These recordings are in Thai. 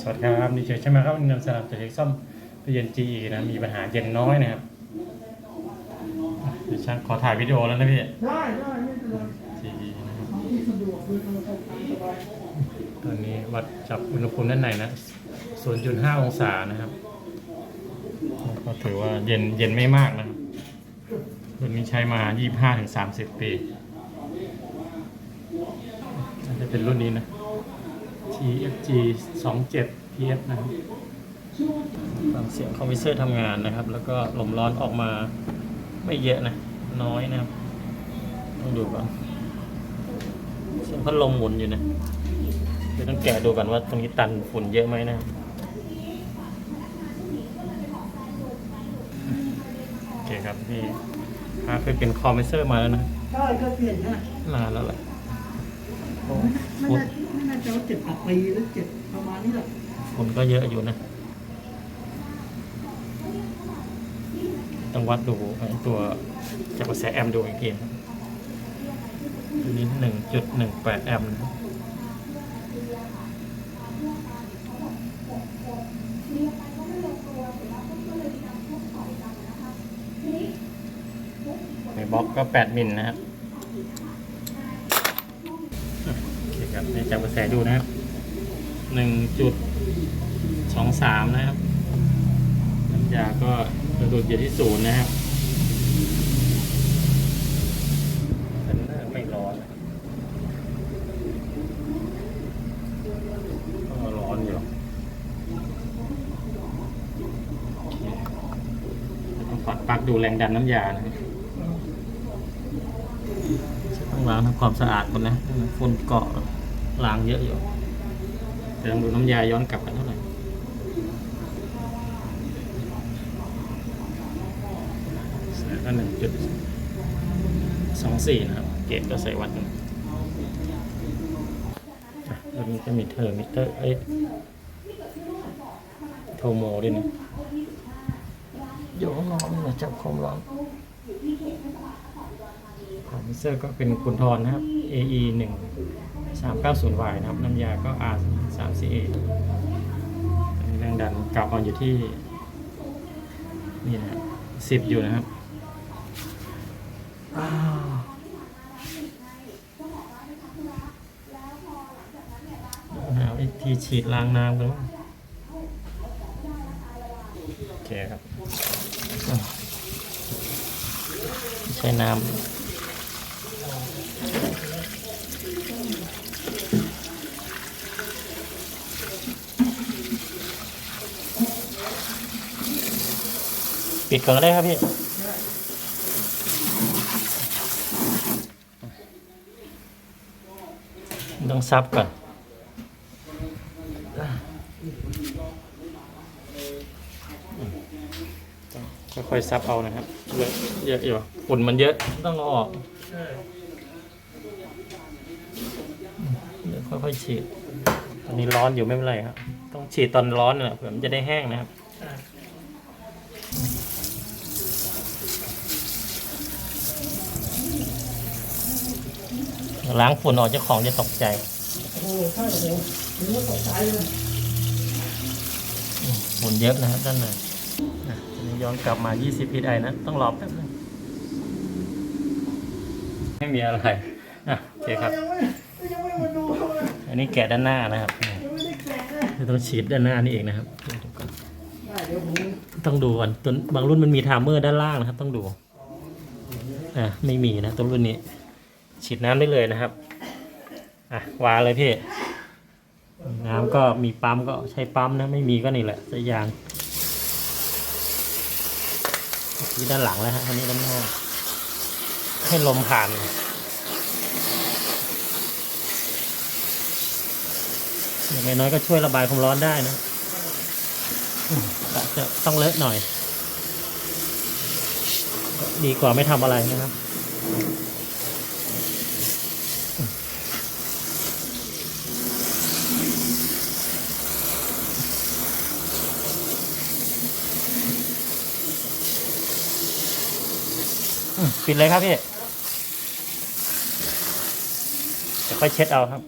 สวัสดีครับนี่เฉยใช่ไหมครับวันนี้นำสลับจะเช็คซ่อมตู้เย็น GE นะมีปัญหาเย็นน้อยนะครับอะเดี๋ยวช่างขอถ่ายวิดีโอแล้วนะพี่ ได้ได้ไม่เป็นไร GE นะครับเอาที่สะดวกคือทำตามสบายตอนนี้วัดจับอุณหภูมิด้านในนะ 0.5 องศานะครับ ก็ถือว่าเย็นเย็นไม่มากนะครับรุ่นนี้ใช้มา 25-30 ปีน่าจะเป็นรุ่นนี้นะ TFG 27 PS นะครับฟังเสียงคอมพิวเซอร์ทำงานนะครับ แล้วก็ลมร้อนออกมาไม่เยอะนะ น้อยนะครับ ต้องดูก่อนเสียงพัดลมหมุนอยู่นะเดี๋ยวต้องแกะดูกันว่าตรงนี้ตันฝุ่นเยอะไหมนะครับโอเคครับนี่ฮาเคยเป็นคอมพิวเซอร์มาแล้วนะใช่ก็เปลี่ยนนะนานแล้วแหละโอ้ไม่ฝุ่นน่าไม่น่า จะว่าเจ็ดแปดปีหรือเจ็ดประมาณนี้แหละฝุ่นก็เยอะอยู่นะ ต้องวัดดูไอ้ตัวจับกระแสแอมป์ดูอีกทีนะครับอันนี้หนึ่งจุดหนึ่งแปดแอมป์นะครับในบล็อกก็แปดมิลนะครับอะโอเคครับ ในจับกระแสดูนะครับหนึ่งจุดสองสามนะครับ น้ำยาก็กระดุดอยู่ที่ศูนย์นะครับเซนเนอร์ไม่ร้อนก็ร้อนอยู่ต้องฝัดปักดูแรงดันน้ำยานะครับต้องล้างทำความสะอาดก่อนนะฝุ่นเกาะ ล้างเยอะอยู่แต่ต้องดูน้ำยาย้อนกลับกันเท่าไหร่ก็หนึ่งจุดสองสี่นะครับ เกจก็ใส่วัดหนึ่งอะแล้วนี้ก็มีเทอร์มิเตอร์ไอ้ยโทโมด้วยนะอยู่ข้างนอกนี่นะจับความร้อนของมิเซอร์ก็เป็นคุณทรนะครับ AE หนึ่ง สามเก้าศูนย์ Y นะครับน้ำยาก็ R สาม CA แรงดันกลับมาอยู่ที่ นี่นะสิบอยู่นะครับอ้าวหาวิธีฉีดล้างน้ำกันบ้างโอเคครับ ใช้น้ำ ปิดก่อนก็ได้ครับพี่ต้องซับก่อนต้องค่อยๆซับเอานะครับเยอะเยอะอยู่ฝุ่นมันเยอะต้องเอาออกเดี๋ยวค่อยๆฉีดตอนนี้ร้อนอยู่ไม่เป็นไรครับ ต้องฉีดตอนร้อนนะเผื่อมันจะได้แห้งนะครับ ล้างฝุ่นออกเจ้าของจะตกใจโอ้ใช่โอ้โหถึงว่าตกใจเลยฝุ่นเยอะนะครับด้านในะทีย้อนกลับมา 20 psi นะ ต้องรอแป๊บนึงไม่มีอะไรอะโอเคครับ อันนี้แกะด้านหน้านะครับยังไม่ได้แกะต้องฉีดด้านหน้านี่เองนะครับได้เดี๋ยวผมต้องดูก่อนตัวบางรุ่นมันมีไทม์เมอร์ด้านล่างนะครับ ต้องดู อะไม่มีนะตัวรุ่นนี้ ฉีดน้ำได้เลยนะครับ อะวางเลยพี่ น้ำก็มีปั๊มก็ใช้ปั๊มนะ ไม่มีก็นี่แหละสายยางที่ด้านหลังแล้วฮะอันนี้ด้านหน้าให้ลมผ่านอย่างน้อยก็ช่วยระบายความร้อนได้นะจะต้องเลอะหน่อย ดีกว่าไม่ทำอะไรนะครับ ปิดเลยครับพี่จะค่อยเช็ดเอาครับ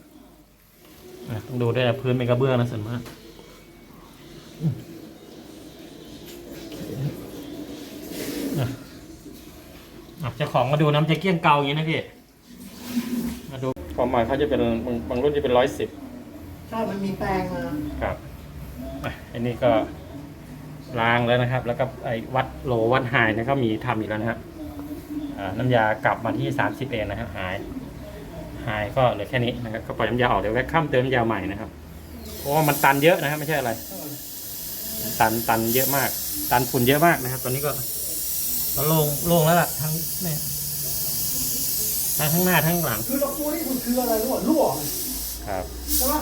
อะต้องดูด้วยนะพื้นเป็นกระเบื้องนะส่วนมากอะอะเจ้าของมาดูน้ำจะเกี้ยงเกาอย่างนี้นะพี่ มาดูความหมายเขาจะเป็นบางบางรุ่นจะเป็นร้อยสิบใช่ มันมีแปลงมาครับอะอันนี้ก็ล้างแล้วนะครับ แล้วก็ไอ้วัดโลวัดหายนะครับมีทำอีกแล้วนะฮะอ่า น้ำยากลับมาที่สามสิบเองนะฮะหาย หายก็เหลือแค่นี้นะครับก็ปล่อยน้ำยาออกเดี๋ยวแวะข้ามเติมน้ำยาใหม่นะครับเพราะว่ามันตันเยอะนะครับไม่ใช่อะไร ตันตันเยอะมาก ตันฝุ่นเยอะมากนะครับ ตอนนี้ก็ก็โล่งโล่งแล้วล่ะทั้งเนี่ยทั้งข้างหน้าทั้งหลัง คือเราปูนี่คุณคืออะไรรู้ป่ะรั่วครับใช่ไหม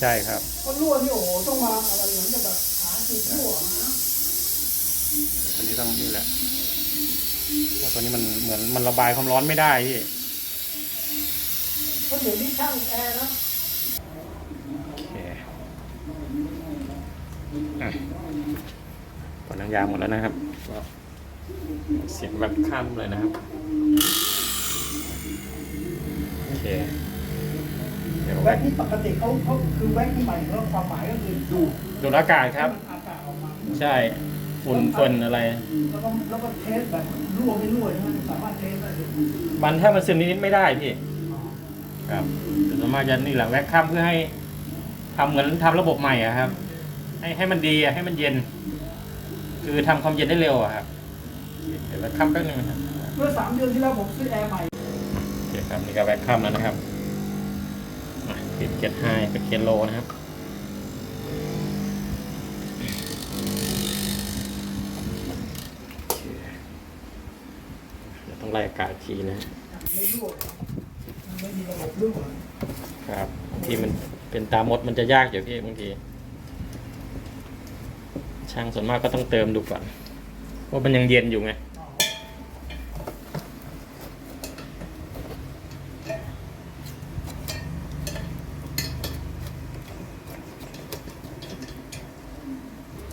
ใช่ครับเพราะรั่วนี่โอ้โหต้องมาอะไรเหมือนกับแบบหาจุดรั่วนะตอนนี้ต้องนี่แหละเพราะ ตอนนี้มันเหมือนมันระบายความร้อนไม่ได้พี่เพราะเดี๋ยวนี้ช่างแอร์นะโอเคอะปอดน้ำยาหมดแล้วนะครับก็เสียงแบบข้ามเลยนะครับ โอเค เดี๋ยวแว็กนี่ปกติเขาเขาคือแว็กที่หมายถึงว่าความหมายก็คือดูดดูดอากาศครับ ให้มันอากาศออกมา ใช่ ฝุ่นฝุ่นอะไร แล้วก็แล้วก็เทสแบบรั่วไม่รั่วใช่ไหมสามารถเทสได้เลยมันถ้ามันซึมนิดๆไม่ได้พี่ ครับแต่ส่วนมากจะนี่แหละแว็กข้ามเพื่อให้ทำเหมือนทำระบบใหม่อะครับ ให้ให้มันดีอะให้มันเย็น คือทำความเย็นได้เร็วอะครับเดี๋ยวแว็กข้ามแป๊บนึงนะครับเมื่อสามเดือนที่แล้วผมซื้อแอร์ใหม่โอเคครับนี่ก็แว็กข้ามแล้วนะครับอะปิดเจ็ดไฮเป็นเคนโลนะครับ ไล่อากาศอีนะไม่รั่วมันะครับบางทีมันเป็นตามดมันจะยากอยู่พี่บางทีช่างส่วนมากก็ต้องเติมดูก่อนว่าะมันยังเย็นอยู่ไง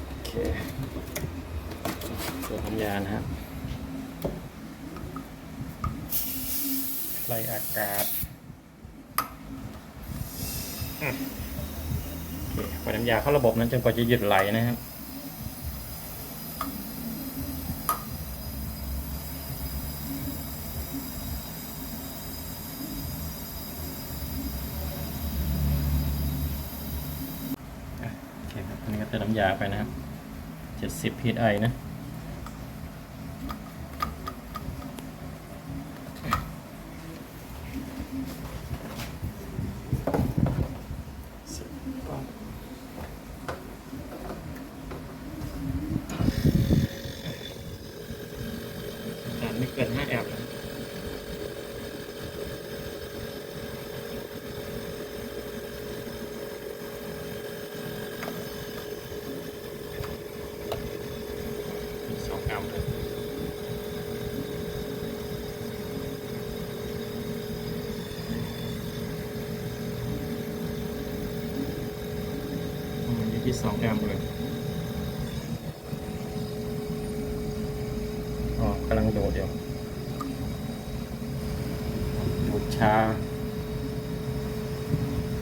โอเคตัวทำยานะครับ ไล่อากาศโอเคปล่อยน้ำยาเข้าระบบนั้นจนกว่าจะหยุดไหลนะครับโอเคครับอันนี้ก็เติมน้ำยาไปนะครับ 70 psi นะ สิบก้อนแต่ไม่เกิน5แอมป์นะมีสองแอมป์เลยอืมอยู่ที่สอ งแอมเลยอ๋อกำลังโดดเดียวดูดชา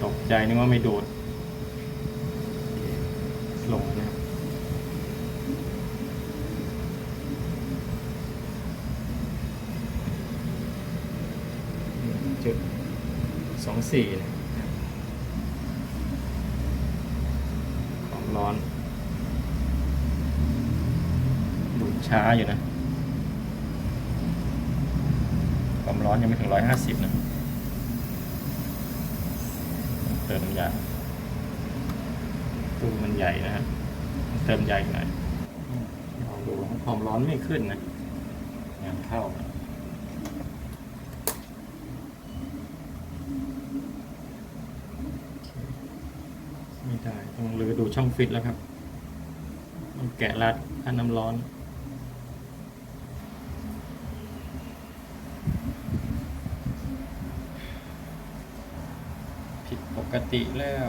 ตกใจนึกว่าไม่โดูดลงนะจุดสองสี่นะความ ร้อนดูดช้าอยู่นะ ความร้อนยังไม่ถึงร้อยห้าสิบนะเติมน้ำยาตู้มันใหญ่นะฮะต้องเติมใหญ่หน่อยลองดูความร้อนไม่ขึ้นนะงานเข้านะ ไม่ ได้ต้องรื้อดูช่องฟิตแล้วครับต้องแกะรัดอันน้ำร้อน ผิดปกติแล้ว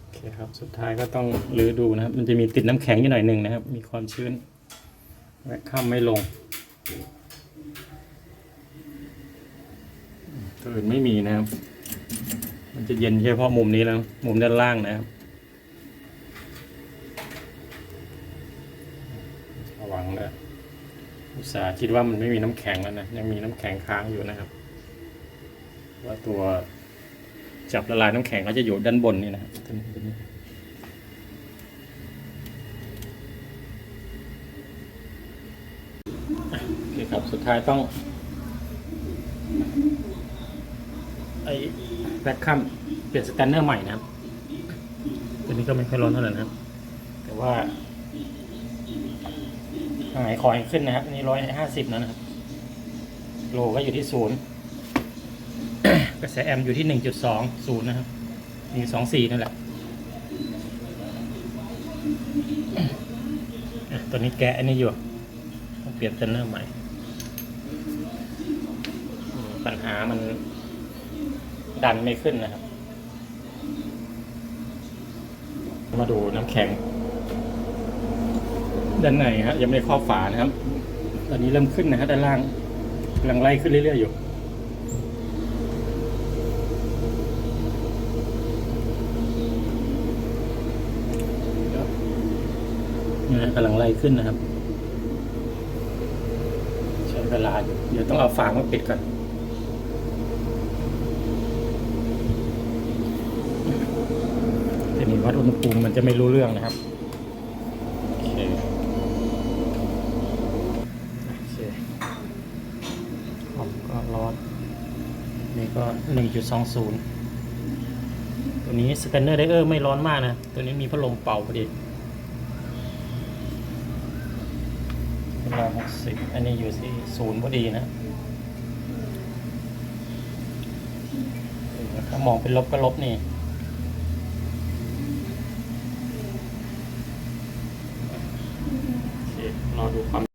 โอเคครับสุดท้ายก็ต้องรื้อดูนะครับ มันจะมีติดน้ำแข็งอยู่หน่อยหนึ่งนะครับ มีความชื้นแวะข้ามไม่ลงตัวอื่นไม่มีนะครับ มันจะเย็นเฉพาะมุมนี้แล้ว มุมด้านล่างนะครับระวังนะอุตสาห์คิดว่ามันไม่มีน้ำแข็งแล้วนะ ยังมีน้ำแข็งค้างอยู่นะครับ ว่าตัวจับละลายน้ำแข็งก็จะอยู่ด้านบนนี่นะครับตัวนี้ตัวนี้โอเคครับ สุดท้ายต้องไอ้ แบ็คคัมเปลี่ยนสแตนเนอร์ใหม่นะครับ ตัวนี้ก็ไม่ค่อยร้อนเท่าไหร่นะครับ แต่ว่าหายคอยขึ้นนะครับอันนี้ร้อยห้าสิบนะครับ โลก็อยู่ที่ศูนย์กระแสแอมป์อยู่ที่หนึ่งจุดสองศูนย์นะครับหนึ่งสองสี่นั่นแหละตัวนี้แกะอันนี้อยู่ต้องเปลี่ยนสแตนเนอร์ใหม่ ปัญหามัน ดันไม่ขึ้นนะครับ มาดูน้ำแข็ง ด้านในฮะยังไม่ได้ครอบฝานะครับ ตอนนี้เริ่มขึ้นนะครับด้านล่างกำลังไล่ขึ้นเรื่อยๆอยู่นี่นะกำลังไล่ขึ้นนะครับ ใช้เวลาอยู่เดี๋ยวต้องเอาฝามาปิดก่อน ทีนี้ วัดอุณหภูมิมันจะไม่รู้เรื่องนะครับโอเคโอเคคอก็ร้อนนี่ก็หนึ่งจุดสองศูนย์ตัวนี้สแกนเนอร์ไดเออร์ไม่ร้อนมากนะ ตัวนี้มีพัดลมเป่าพอดีเวลาหกสิบอันนี้อยู่ที่ศูนย์พอดีนะ ถ้ามองเป็นลบก็ลบนี่ โอเครอดูความ